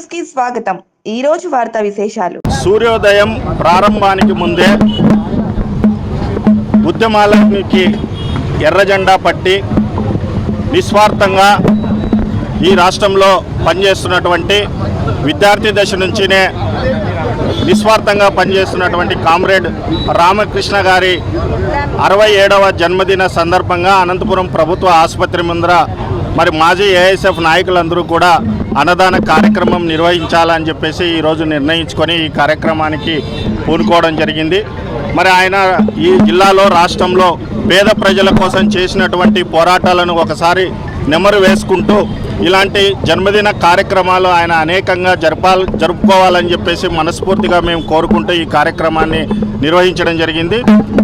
న్యూస్కి స్వాగతం. ఈ రోజు వార్తా విశేషాలు. సూర్యోదయం ప్రారంభానికి ముందే ఉద్యమాలకి ఎర్రజెండా పట్టి నిస్వార్థంగా ఈ రాష్ట్రంలో పనిచేస్తున్నటువంటి విద్యార్థి దశ నుంచినే నిస్వార్థంగా పనిచేస్తున్నటువంటి కామ్రేడ్ రామకృష్ణ గారి అరవై ఏడవ జన్మదిన సందర్భంగా అనంతపురం ప్రభుత్వ ఆసుపత్రి ముందర మరి మాజీ ఏఎస్ఎఫ్ నాయకులందరూ కూడా అన్నదాన కార్యక్రమం నిర్వహించాలని చెప్పేసి ఈరోజు నిర్ణయించుకొని ఈ కార్యక్రమానికి పూనుకోవడం జరిగింది. మరి ఆయన ఈ జిల్లాలో రాష్ట్రంలో పేద ప్రజల కోసం చేసినటువంటి పోరాటాలను ఒకసారి నెమరు వేసుకుంటూ ఇలాంటి జన్మదిన కార్యక్రమాలు ఆయన అనేకంగా జరపాలి జరుపుకోవాలని చెప్పేసి మనస్ఫూర్తిగా మేము కోరుకుంటూ ఈ కార్యక్రమాన్ని నిర్వహించడం జరిగింది.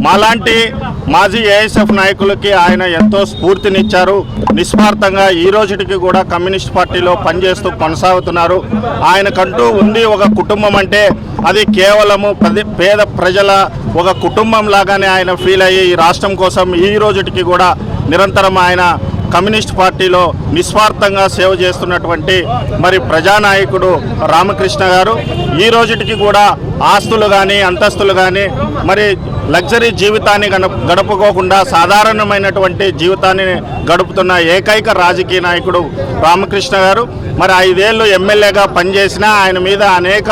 మాలాంటి మాజీ ఏఎస్ఎఫ్ నాయకులకి ఆయన ఎంతో స్ఫూర్తినిచ్చారు. నిస్వార్థంగా ఈ రోజుటికి కూడా కమ్యూనిస్ట్ పార్టీలో పనిచేస్తూ కొనసాగుతున్నారు. ఆయనకంటూ ఉంది ఒక కుటుంబం అంటే అది కేవలము పేద ప్రజల ఒక కుటుంబం లాగానే ఆయన ఫీల్ అయ్యి ఈ రాష్ట్రం కోసం ఈ రోజుటికి కూడా నిరంతరం ఆయన కమ్యూనిస్ట్ పార్టీలో నిస్వార్థంగా సేవ చేస్తున్నటువంటి మరి ప్రజానాయకుడు రామకృష్ణ గారు. ఈ రోజుటికి కూడా ఆస్తులు కానీ అంతస్తులు కానీ మరి లగ్జరీ జీవితాన్ని గడపకోకుండా గడుపుకోకుండా సాధారణమైనటువంటి జీవితాన్ని గడుపుతున్న ఏకైక రాజకీయ నాయకుడు రామకృష్ణ గారు. మరి ఐదేళ్ళు ఎమ్మెల్యేగా పనిచేసినా ఆయన మీద అనేక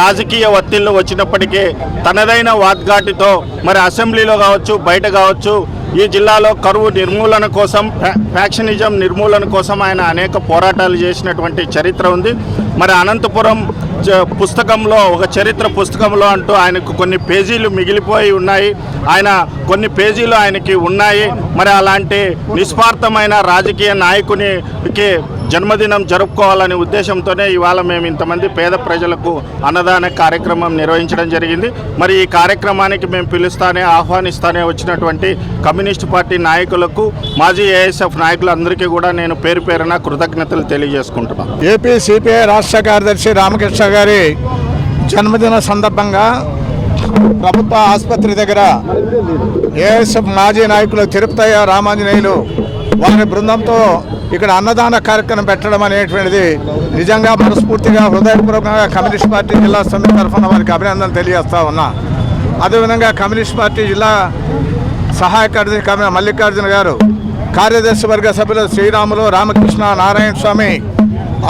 రాజకీయ ఒత్తిళ్ళు వచ్చినప్పటికీ తనదైన వాద్ఘాటితో మరి అసెంబ్లీలో కావచ్చు బయట కావచ్చు ఈ జిల్లాలో కరువు నిర్మూలన కోసం ఫ్యాక్షనిజం నిర్మూలన కోసం ఆయన అనేక పోరాటాలు చేసినటువంటి చరిత్ర ఉంది. మరి అనంతపురం పుస్తకంలో ఒక చరిత్ర పుస్తకంలో అంటూ ఆయనకు కొన్ని పేజీలు మిగిలిపోయి ఉన్నాయి. ఆయన కొన్ని పేజీలు ఆయనకి ఉన్నాయి. మరి అలాంటి నిస్వార్థమైన రాజకీయ నాయకునికి జన్మదినం జరుపుకోవాలనే ఉద్దేశంతోనే ఇవాళ మేము ఇంతమంది పేద ప్రజలకు అన్నదాన కార్యక్రమం నిర్వహించడం జరిగింది. మరి ఈ కార్యక్రమానికి మేము పిలుస్తానే ఆహ్వానిస్తానే వచ్చినటువంటి కమ్యూనిస్ట్ పార్టీ నాయకులకు మాజీ ఏఎస్ఎఫ్ నాయకులందరికీ కూడా నేను పేరు పేరున కృతజ్ఞతలు తెలియజేసుకుంటున్నాను. ఏపీ సిపిఐ రాష్ట్ర కార్యదర్శి రామకృష్ణ గారి జన్మదిన సందర్భంగా ప్రభుత్వ ఆసుపత్రి దగ్గర ఏఎస్ఎఫ్ మాజీ నాయకులు తిరుపతయ్య రామాంజనేయులు వారి బృందంతో ఇక్కడ అన్నదాన కార్యక్రమం పెట్టడం అనేటువంటిది నిజంగా మనస్ఫూర్తిగా హృదయపూర్వకంగా కమ్యూనిస్ట్ పార్టీ జిల్లా సమితి తరఫున వారికి అభినందనలు తెలియజేస్తా ఉన్నా. అదేవిధంగా కమ్యూనిస్ట్ పార్టీ జిల్లా సహాయ కార్యదర్శి మల్లికార్జున గారు కార్యదర్శి వర్గ సభ్యులు శ్రీరాములు రామకృష్ణ నారాయణ స్వామి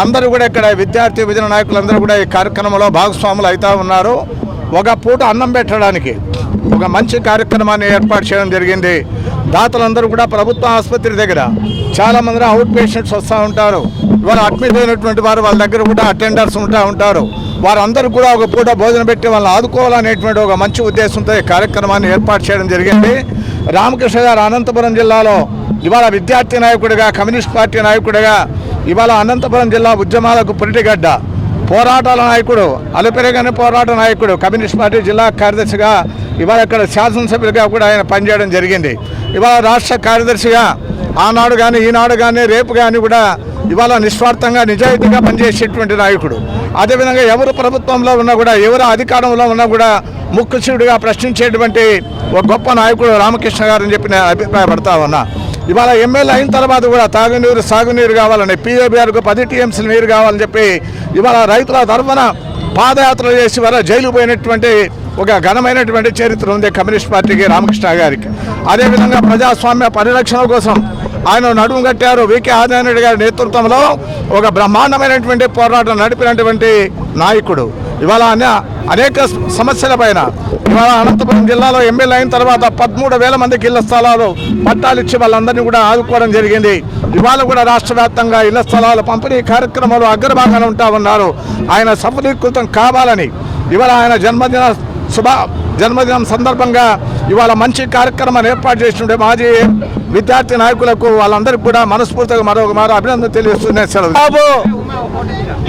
అందరూ కూడా ఇక్కడ విద్యార్థి విభజన నాయకులందరూ కూడా ఈ కార్యక్రమంలో భాగస్వాములు అవుతా ఉన్నారు. ఒక పూట అన్నం పెట్టడానికి ఒక మంచి కార్యక్రమాన్ని ఏర్పాటు చేయడం జరిగింది. దాతలందరూ కూడా ప్రభుత్వ ఆసుపత్రి దగ్గర చాలామంది అవుట్ పేషెంట్స్ వస్తూ ఉంటారు. వాళ్ళు అడ్మిట్ అయినటువంటి వారు వాళ్ళ దగ్గర కూడా అటెండర్స్ ఉంటా ఉంటారు. వారందరూ కూడా ఒక పూట భోజనం పెట్టి వాళ్ళని ఆదుకోవాలనేటువంటి ఒక మంచి ఉద్దేశంతో ఈ కార్యక్రమాన్ని ఏర్పాటు చేయడం జరిగింది. రామకృష్ణ గారు అనంతపురం జిల్లాలో ఇవాళ విద్యార్థి నాయకుడిగా కమ్యూనిస్ట్ పార్టీ నాయకుడిగా ఇవాళ అనంతపురం జిల్లా ఉద్యమాలకు పురిటిగడ్డ. పోరాటాల నాయకుడు అలుపెరగని పోరాట నాయకుడు కమ్యూనిస్ట్ పార్టీ జిల్లా కార్యదర్శిగా ఇవాళ ఇక్కడ శాసనసభ్యులుగా కూడా ఆయన పనిచేయడం జరిగింది. ఇవాళ రాష్ట్ర కార్యదర్శిగా ఆనాడు కానీ ఈనాడు కానీ రేపు కానీ కూడా ఇవాళ నిస్వార్థంగా నిజాయితీగా పనిచేసేటువంటి నాయకుడు. అదేవిధంగా ఎవరు ప్రభుత్వంలో ఉన్నా కూడా ఎవరు అధికారంలో ఉన్నా కూడా ముక్కుశివుడిగా ప్రశ్నించేటువంటి ఒక గొప్ప నాయకుడు రామకృష్ణ గారు అని చెప్పి నేను అభిప్రాయపడతా ఉన్నా. ఇవాళ ఎమ్మెల్యే అయిన తర్వాత కూడా తాగునీరు సాగునీరు కావాలని పిఓబిఆర్కు పది టీఎంసీ నీరు కావాలని చెప్పి ఇవాళ రైతుల తరఫున పాదయాత్రలు చేసి వల్ల జైలు పోయినటువంటి ఒక ఘనమైనటువంటి చరిత్ర ఉంది కమ్యూనిస్ట్ పార్టీకి రామకృష్ణ గారికి. అదేవిధంగా ప్రజాస్వామ్య పరిరక్షణ కోసం ఆయన నడుము కట్టారు వికే ఆదినారాయణ గారి నేతృత్వంలో ఒక బ్రహ్మాండమైనటువంటి పోరాటం నడిపినటువంటి నాయకుడు. ఇవాళ అనేక సమస్యల పైన. ఇవాళ అనంతపురం జిల్లాలో ఎమ్మెల్యే అయిన తర్వాత పదమూడు వేల మందికి ఇళ్ళ స్థలాలు పట్టాలు ఇచ్చి వాళ్ళందరినీ కూడా ఆదుకోవడం జరిగింది. ఇవాళ కూడా రాష్ట్ర వ్యాప్తంగా ఇళ్ళ స్థలాల పంపిణీ కార్యక్రమాలు అగ్రభాగాన ఉంటా ఉన్నారు. ఆయన సఫలీకృతం కావాలని. ఇవాళ ఆయన జన్మదిన శుభ జన్మదినం సందర్భంగా ఇవాళ మంచి కార్యక్రమాన్ని ఏర్పాటు చేసినట్టు మాజీ విద్యార్థి నాయకులకు వాళ్ళందరికీ కూడా మనస్ఫూర్తిగా మరొక మరో అభినందన తెలియజేస్తున్నాయి సెలవు. బాబు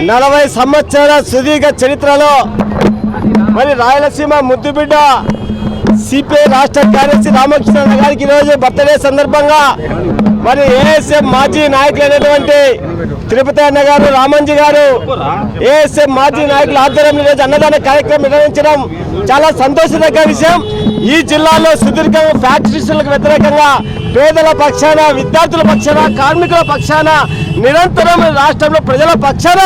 నలభై సంవత్సరాల సుదీర్ఘ చరిత్రలో మరి రాయలసీమ ముద్దుబిడ్డ సిపిఐ రాష్ట్ర కార్యదర్శి రామకృష్ణ గారికి ఈరోజు బర్త్డే సందర్భంగా మరి ఏఎస్ఎఫ్ మాజీ నాయకులైనటువంటి తిరుపతి అన్న గారు రామంజీ గారు ఏఎస్ఎఫ్ మాజీ నాయకుల ఆధ్వర్యంలో ఈరోజు అన్నదాన కార్యక్రమం నిర్వహించడం చాలా సంతోషదగ్గ విషయం. ఈ జిల్లాలో సుదీర్ఘంగా ఫ్యాక్టరీస్లకు వ్యతిరేకంగా పేదల పక్షాన విద్యార్థుల పక్షాన కార్మికుల పక్షాన నిరంతరం రాష్ట్రంలో ప్రజల పక్షాన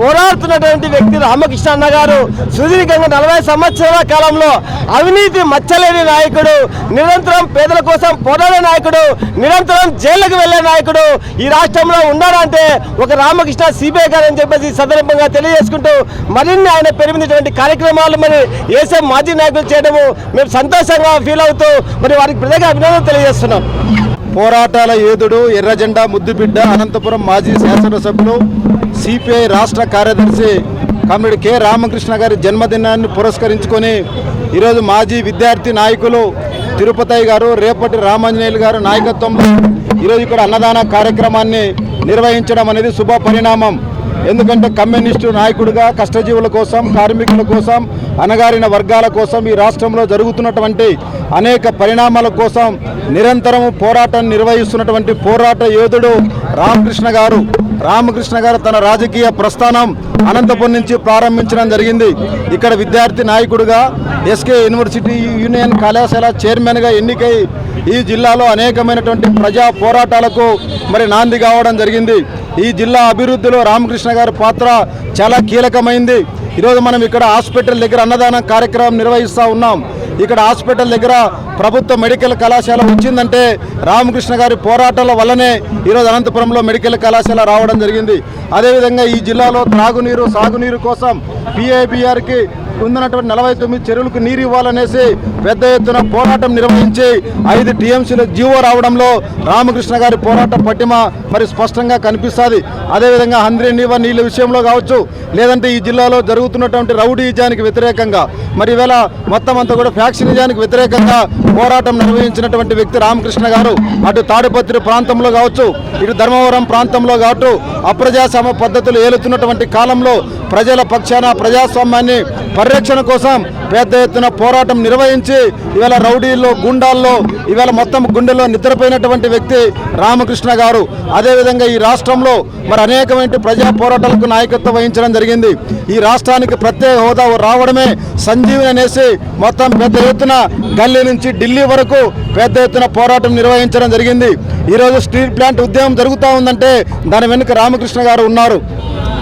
పోరాడుతున్నటువంటి వ్యక్తి రామకృష్ణ అన్న గారు. సుదీర్ఘంగా నలభై సంవత్సరాల కాలంలో అవినీతి మచ్చలేని నాయకుడు నిరంతరం పేదల కోసం పోరాడే నాయకుడు నిరంతరం జైళ్ళకు వెళ్ళే నాయకుడు ఈ రాష్ట్రంలో ఉన్నాడంటే ఒక రామకృష్ణ సిబిఐ గారు అని చెప్పేసి సందర్భంగా తెలియజేసుకుంటూ మరిన్ని ఆయన పెరిగినటువంటి కార్యక్రమాలు మరి ఏసే మాజీ నాయకులు చేయడము మేము సంతోషంగా ఫీల్ అవుతూ మరి వారికి ప్రత్యేక అభినందనలు తెలియజేస్తున్నాం. పోరాటాల యోధుడు ఎర్రజెండా ముద్దుబిడ్డ అనంతపురం మాజీ శాసనసభ్యులు సిపిఐ రాష్ట్ర కార్యదర్శి కమ్రేడ్ కె. రామకృష్ణ గారి జన్మదినాన్ని పురస్కరించుకొని ఈరోజు మాజీ విద్యార్థి నాయకులు తిరుపతయ్య గారు రేపటి రామాంజనేయులు గారు నాయకత్వంలో ఈరోజు ఇక్కడ అన్నదాన కార్యక్రమాన్ని నిర్వహించడం అనేది శుభ పరిణామం ఎందుకంటే కమ్యూనిస్టు నాయకుడిగా కష్టజీవుల కోసం కార్మికుల కోసం అణగారిన వర్గాల కోసం ఈ రాష్ట్రంలో జరుగుతున్నటువంటి అనేక పరిణామాల కోసం నిరంతరం పోరాటం నిర్వహిస్తున్నటువంటి పోరాట యోధుడు రామకృష్ణ గారు. రామకృష్ణ గారు తన రాజకీయ ప్రస్థానం అనంతపురం నుంచి ప్రారంభించడం జరిగింది. ఇక్కడ విద్యార్థి నాయకుడుగా ఎస్కే యూనివర్సిటీ యూనియన్ కళాశాల చైర్మన్గా ఎన్నికై ఈ జిల్లాలో అనేకమైనటువంటి ప్రజా పోరాటాలకు మరి నాంది కావడం జరిగింది. ఈ జిల్లా అభివృద్ధిలో రామకృష్ణ గారి పాత్ర చాలా కీలకమైంది. ఈరోజు మనం ఇక్కడ హాస్పిటల్ దగ్గర అన్నదాన కార్యక్రమం నిర్వహిస్తూ ఉన్నాం. ఇక్కడ హాస్పిటల్ దగ్గర ప్రభుత్వ మెడికల్ కళాశాల వచ్చిందంటే రామకృష్ణ గారి పోరాటాల వల్లనే ఈరోజు అనంతపురంలో మెడికల్ కళాశాల రావడం జరిగింది. అదేవిధంగా ఈ జిల్లాలో త్రాగునీరు సాగునీరు కోసం పిఐబిఆర్కి ఉన్నటువంటి నలభై తొమ్మిది చెరువులకు నీరు ఇవ్వాలనేసి పెద్ద ఎత్తున పోరాటం నిర్వహించి ఐదు టీఎంసీల జీవో రావడంలో రామకృష్ణ గారి పోరాట పట్టిమ మరి స్పష్టంగా కనిపిస్తుంది. అదేవిధంగా హంద్రీ నీవ నీళ్ళ విషయంలో కావచ్చు లేదంటే ఈ జిల్లాలో జరుగుతున్నటువంటి రౌడీజానికి వ్యతిరేకంగా మరి ఈవేళ మొత్తం అంతా కూడా ఫ్యాక్షనిజానికి వ్యతిరేకంగా పోరాటం నిర్వహించినటువంటి వ్యక్తి రామకృష్ణ గారు అటు తాడిపత్రి ప్రాంతంలో కావచ్చు ఇటు ధర్మవరం ప్రాంతంలో కావచ్చు అప్రజాస్వామ్య పద్ధతులు ఏలుతున్నటువంటి కాలంలో ప్రజల పక్షాన ప్రజాస్వామ్యాన్ని పరిరక్షణ కోసం పెద్ద ఎత్తున పోరాటం నిర్వహించి ఇవాళ రౌడీల్లో గుండాల్లో ఇవాళ మొత్తం గుండెల్లో నిద్రపోయినటువంటి వ్యక్తి రామకృష్ణ గారు. అదేవిధంగా ఈ రాష్ట్రంలో మరి అనేకమైన ప్రజా పోరాటాలకు నాయకత్వం వహించడం జరిగింది. ఈ రాష్ట్రానికి ప్రత్యేక హోదా రావడమే సంజీవిని అనేసి మొత్తం పెద్ద ఎత్తున గల్లీ నుంచి ఢిల్లీ వరకు పెద్ద ఎత్తున పోరాటం నిర్వహించడం జరిగింది. ఈరోజు స్టీల్ ప్లాంట్ ఉద్యమం జరుగుతూ ఉందంటే దాని వెనుక రామకృష్ణ గారు ఉన్నారు.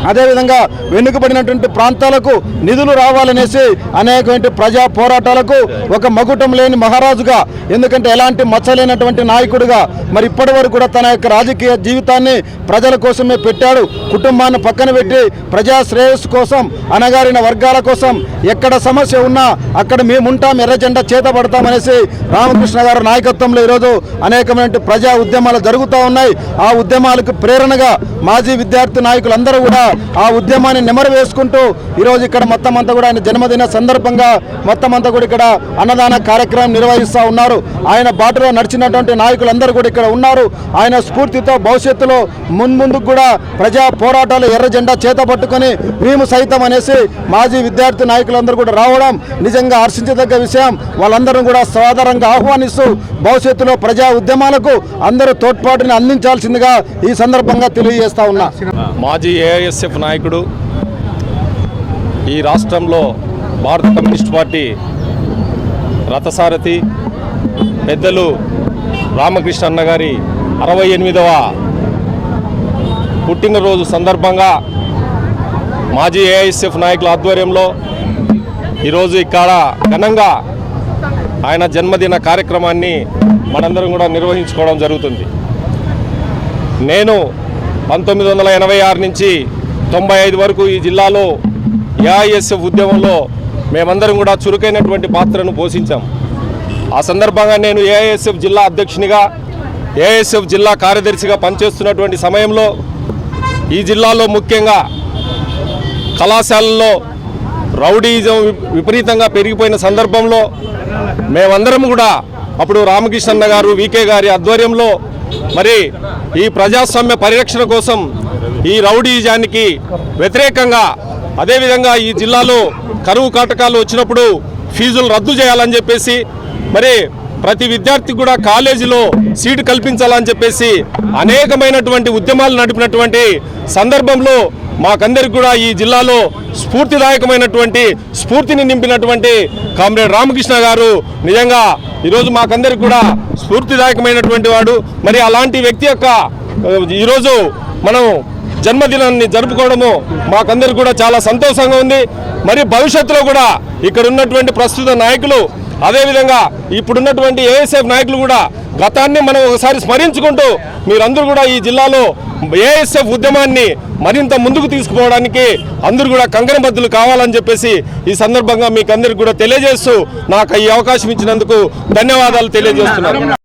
అదేవిధంగా వెనుకబడినటువంటి ప్రాంతాలకు నిధులు రావాలనేసి అనేకమైన ప్రజా పోరాటాలకు ఒక మగుటం లేని మహారాజుగా ఎందుకంటే ఎలాంటి మచ్చలేనటువంటి నాయకుడిగా మరి ఇప్పటి వరకు కూడా తన యొక్క రాజకీయ జీవితాన్ని ప్రజల కోసమే పెట్టాడు. కుటుంబాన్ని పక్కన పెట్టి ప్రజా శ్రేయస్సు కోసం అనగారిన వర్గాల కోసం ఎక్కడ సమస్య ఉన్నా అక్కడ మేము ఉంటాం ఎర్ర జెండా చేత పడతామనేసి రామకృష్ణ గారి నాయకత్వంలో ఈరోజు అనేకమైన ప్రజా ఉద్యమాలు జరుగుతూ ఉన్నాయి. ఆ ఉద్యమాలకు ప్రేరణగా మాజీ విద్యార్థి నాయకులందరూ కూడా ఆ ఉద్యమాన్ని నెమరు వేసుకుంటూ ఈరోజు ఇక్కడ మొత్తం అంతా కూడా ఆయన జన్మదిన సందర్భంగా మొత్తం అంతా కూడా ఇక్కడ అన్నదాన కార్యక్రమం నిర్వహిస్తూ ఉన్నారు. ఆయన బాటలో నడిచినటువంటి నాయకులందరూ కూడా ఇక్కడ ఉన్నారు. ఆయన స్ఫూర్తితో భవిష్యత్తులో మున్ముందుకు కూడా ప్రజా పోరాటాలు ఎర్ర జెండా చేత పట్టుకొని మేము సైతం అనేసి మాజీ విద్యార్థి నాయకులందరూ కూడా రావడం నిజంగా హర్షించదగ్గ విషయం. వాళ్ళందరూ కూడా సాధారణంగా ఆహ్వానిస్తూ భవిష్యత్తులో ప్రజా ఉద్యమాలకు అందరూ తోడ్పాటుని అందించాల్సిందిగా ఈ సందర్భంగా తెలియజేస్తా ఉన్నా. మాజీ ఏఐఎస్ఎఫ్ నాయకుడు ఈ రాష్ట్రంలో భారత కమ్యూనిస్ట్ పార్టీ రథసారథి పెద్దలు రామకృష్ణ అన్న గారి అరవై ఎనిమిదవ పుట్టినరోజు సందర్భంగా మాజీ ఏఐఎస్ఎఫ్ నాయకుల ఆధ్వర్యంలో ఈరోజు ఇక్కడ ఘనంగా ఆయన జన్మదిన కార్యక్రమాన్ని మనందరం కూడా నిర్వహించుకోవడం జరుగుతుంది. నేను పంతొమ్మిది వందల ఎనభై ఆరు నుంచి తొంభై ఐదు వరకు ఈ జిల్లాలో ఏఐఎస్ఎఫ్ ఉద్యమంలో మేమందరం కూడా చురుకైనటువంటి పాత్రను పోషించాం. ఆ సందర్భంగా నేను ఏఐఎస్ఎఫ్ జిల్లా అధ్యక్షునిగా ఏఐఎస్ఎఫ్ జిల్లా కార్యదర్శిగా పనిచేస్తున్నటువంటి సమయంలో ఈ జిల్లాలో ముఖ్యంగా కళాశాలల్లో రౌడీజం విపరీతంగా పెరిగిపోయిన సందర్భంలో మేమందరం కూడా అప్పుడు రామకృష్ణన్న గారు వికే గారి ఆధ్వర్యంలో మరి ఈ ప్రజాస్వామ్య పరిరక్షణ కోసం ఈ రౌడీజానికి వ్యతిరేకంగా అదేవిధంగా ఈ జిల్లాలో కరువు కాటకాలు వచ్చినప్పుడు ఫీజులు రద్దు చేయాలని చెప్పేసి మరి ప్రతి విద్యార్థికి కూడా కాలేజీలో సీటు కల్పించాలని చెప్పేసి అనేకమైనటువంటి ఉద్యమాలు నడిపినటువంటి సందర్భంలో మాకందరికి కూడా ఈ జిల్లాలో స్ఫూర్తిదాయకమైనటువంటి స్ఫూర్తిని నింపినటువంటి కామ్రేడ్ రామకృష్ణ గారు. నిజంగా ఈరోజు మాకందరికి కూడా స్ఫూర్తిదాయకమైనటువంటి వాడు. మరి అలాంటి వ్యక్తి యొక్క ఈరోజు మనం జన్మదినాన్ని జరుపుకోవడము మాకందరికి కూడా చాలా సంతోషంగా ఉంది. మరి భవిష్యత్తులో కూడా ఇక్కడ ఉన్నటువంటి ప్రస్తుత నాయకులు అదేవిధంగా ఇప్పుడున్నటువంటి ఏఎస్ఎఫ్ నాయకులు కూడా గతాన్ని మనం ఒకసారి స్మరించుకుంటూ మీరందరూ కూడా ఈ జిల్లాలో ఏఎస్ఎఫ్ ఉద్యమాన్ని మరింత ముందుకు తీసుకుపోవడానికి అందరూ కూడా కంకణబద్దులు కావాలని చెప్పేసి ఈ సందర్భంగా మీకు అందరికి కూడా తెలియజేస్తూ నాకు ఈ అవకాశం ఇచ్చినందుకు ధన్యవాదాలు తెలియజేస్తున్నాను.